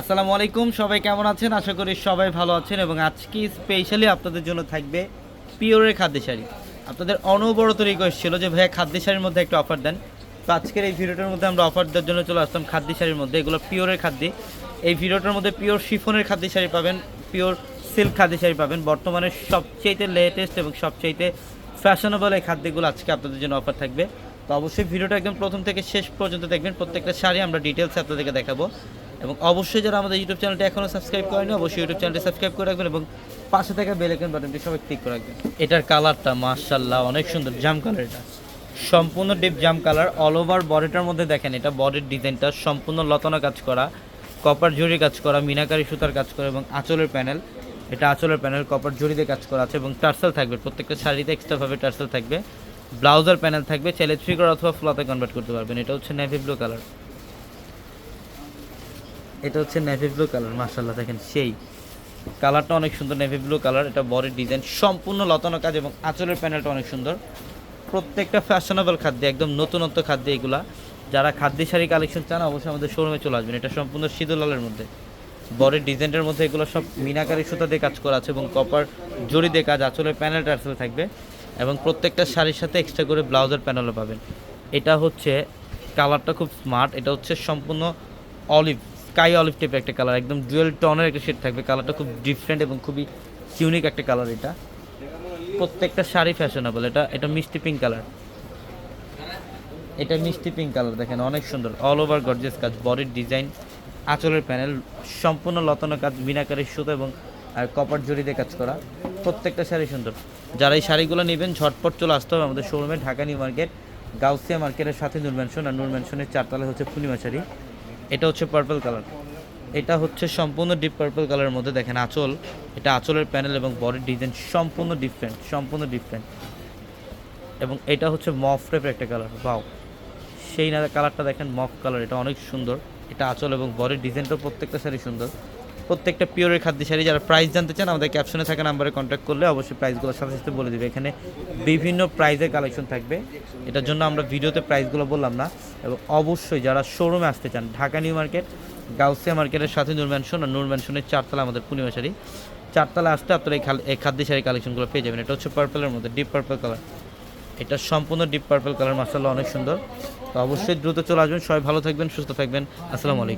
আসসালামু আলাইকুম, সবাই কেমন আছেন? আশা করি সবাই ভালো আছেন এবং আজকে স্পেশালি আপনাদের জন্য থাকবে পিওরের খাদ্য শাড়ি। আপনাদের অনবরত রিকোয়েস্ট ছিল যে, ভাইয়া খাদ্য শাড়ির মধ্যে একটা অফার দেন। তো আজকের এই ভিডিওটার মধ্যে আমরা অফার দেওয়ার জন্য চলে আসলাম খাদ্য শাড়ির মধ্যে। এগুলো পিওরের খাদ্য। এই ভিডিওটার মধ্যে পিওর শিফনের খাদ্য শাড়ি পাবেন, পিওর সিল্ক খাদ্য শাড়ি পাবেন। বর্তমানে সবচেয়ে লেটেস্ট এবং সবচেয়ে ফ্যাশনেবল এই খাদ্যগুলো আজকে আপনাদের জন্য অফার থাকবে। তো অবশ্যই ভিডিওটা একদম প্রথম থেকে শেষ পর্যন্ত দেখবেন। প্রত্যেকটা শাড়ি আমরা ডিটেলস আপনাদেরকে দেখাবো। এবং অবশ্যই যারা আমাদের ইউটিউব চ্যানেলটা এখনও সাবস্ক্রাইব করেনি অবশ্যই ইউটিউব চ্যানেলটি সাবস্ক্রাইব করে রাখবেন এবং পাশে থাকা বেল আইকন বাটনটি সবাই ক্লিক করে রাখবেন। এটার কালারটা মার্শাল্লাহ অনেক সুন্দর জাম কালার এটা। সম্পূর্ণ ডিপ জাম কালার অল ওভার বডিটার মধ্যে দেখেন, এটা বডির ডিজাইনটা সম্পূর্ণ লতানো কাজ করা কপার জরি কাজ করা, মিনাকারি সুতার কাজ করা এবং আঁচলের প্যানেল এটা আঁচলের প্যানেল কপার জরিতে কাজ করা আছে এবং টার্সেল থাকবে, প্রত্যেকটা শাড়িতে এক্সট্রাভাবে টার্সেল থাকবে। ব্লাউজার প্যানেল থাকবে, চাইলে থ্রি করা অথবা ফ্লোতে কনভার্ট করতে পারবেন, এটা হচ্ছে নেভি ব্লু কালার এটা হচ্ছে নেভি ব্লু কালার মার্শাল্লাহ দেখেন সেই কালারটা অনেক সুন্দর নেভি ব্লু কালার এটা বডির ডিজাইন সম্পূর্ণ লতানো কাজ এবং আঁচলের প্যানেলটা অনেক সুন্দর। প্রত্যেকটা ফ্যাশনেবল খাদ্য, একদম নতুনত্ব খাদ্য এগুলা। যারা খাদ্য শাড়ি কালেকশন চান, অবশ্যই আমাদের শোরুমে চলে আসবেন। এটা সম্পূর্ণ শীতলালের মধ্যে। বডির ডিজাইনের মধ্যে এগুলো সব মিনাকারি সুতা দিয়ে কাজ করা আছে এবং কপার জড়ি দিয়ে কাজ, আঁচলের প্যানেলটা আসলে থাকবে এবং প্রত্যেকটা শাড়ির সাথে এক্সট্রা করে ব্লাউজের প্যানেলও পাবেন। এটা হচ্ছে কালারটা খুব স্মার্ট এটা হচ্ছে সম্পূর্ণ অলিভ স্কাই অলিভ টাইপের একটা কালার একদম ডুয়েল টনের একটা শেড থাকবে। কালারটা খুব ডিফারেন্ট এবং খুবই ইউনিক একটা কালার এটা। প্রত্যেকটা শাড়ি ফ্যাশনেবল এটা এটা মিষ্টি পিঙ্ক কালার এটা মিষ্টি পিঙ্ক কালার দেখেন, অনেক সুন্দর অল ওভার গর্জিয়াস কাজ বডির ডিজাইন আঁচলের প্যানেল সম্পূর্ণ লতানো কাজ, মিনাকারি সুতো এবং কপার জড়িতে কাজ করা। প্রত্যেকটা শাড়ি সুন্দর। যারা এই শাড়িগুলো নেবেন, ঝটপট চলে আসতে হবে আমাদের শোরুমে ঢাকা নিউ মার্কেট, গাউসিয়া মার্কেটের সাথে নূর ম্যানশন আর নূর ম্যানশনের চারতলা হচ্ছে পূর্ণিমা শাড়ি। এটা হচ্ছে পার্পল কালার এটা হচ্ছে সম্পূর্ণ ডিপ পার্পল কালারের মধ্যে দেখেন আঁচল। এটা আঁচলের প্যানেল এবং বডির ডিজাইন সম্পূর্ণ ডিফারেন্ট সম্পূর্ণ ডিফারেন্ট এবং এটা হচ্ছে মফ টাইপের একটা কালার বাও সেই না কালারটা দেখেন মফ কালার এটা অনেক সুন্দর। এটা আঁচল এবং বডির ডিজাইনটাও প্রত্যেকটা শাড়ি সুন্দর। প্রত্যেকটা পিওরের খাদ্য শাড়ি যারা প্রাইস জানতে চান, আমাদের ক্যাপশনে থাকা নাম্বারে কন্ট্যাক্ট করলে অবশ্যই প্রাইসগুলো সাথে সাথে বলে দেবে। এখানে বিভিন্ন প্রাইজের কালেকশন থাকবে। এটার জন্য আমরা ভিডিওতে প্রাইসগুলো বললাম না। এবং অবশ্যই যারা শোরুমে আসতে চান, ঢাকা নিউ মার্কেট, গাউসিয়া মার্কেটের সাথে নূর ম্যানশন আর নূর ম্যানশনের চারতলা আমাদের পূর্ণিমা শাড়ি চারতলা আসতে আপনারা এই খাদ্য শাড়ি কালেকশনগুলো পেয়ে যাবেন। এটা হচ্ছে পার্পলের মধ্যে ডিপ পার্পল কালার এটা সম্পূর্ণ ডিপ পার্পল কালার মাসাল্লাহ অনেক সুন্দর। তো অবশ্যই দ্রুত চলে আসবেন। সবাই ভালো থাকবেন, সুস্থ থাকবেন। আসসালামু আলাইকুম।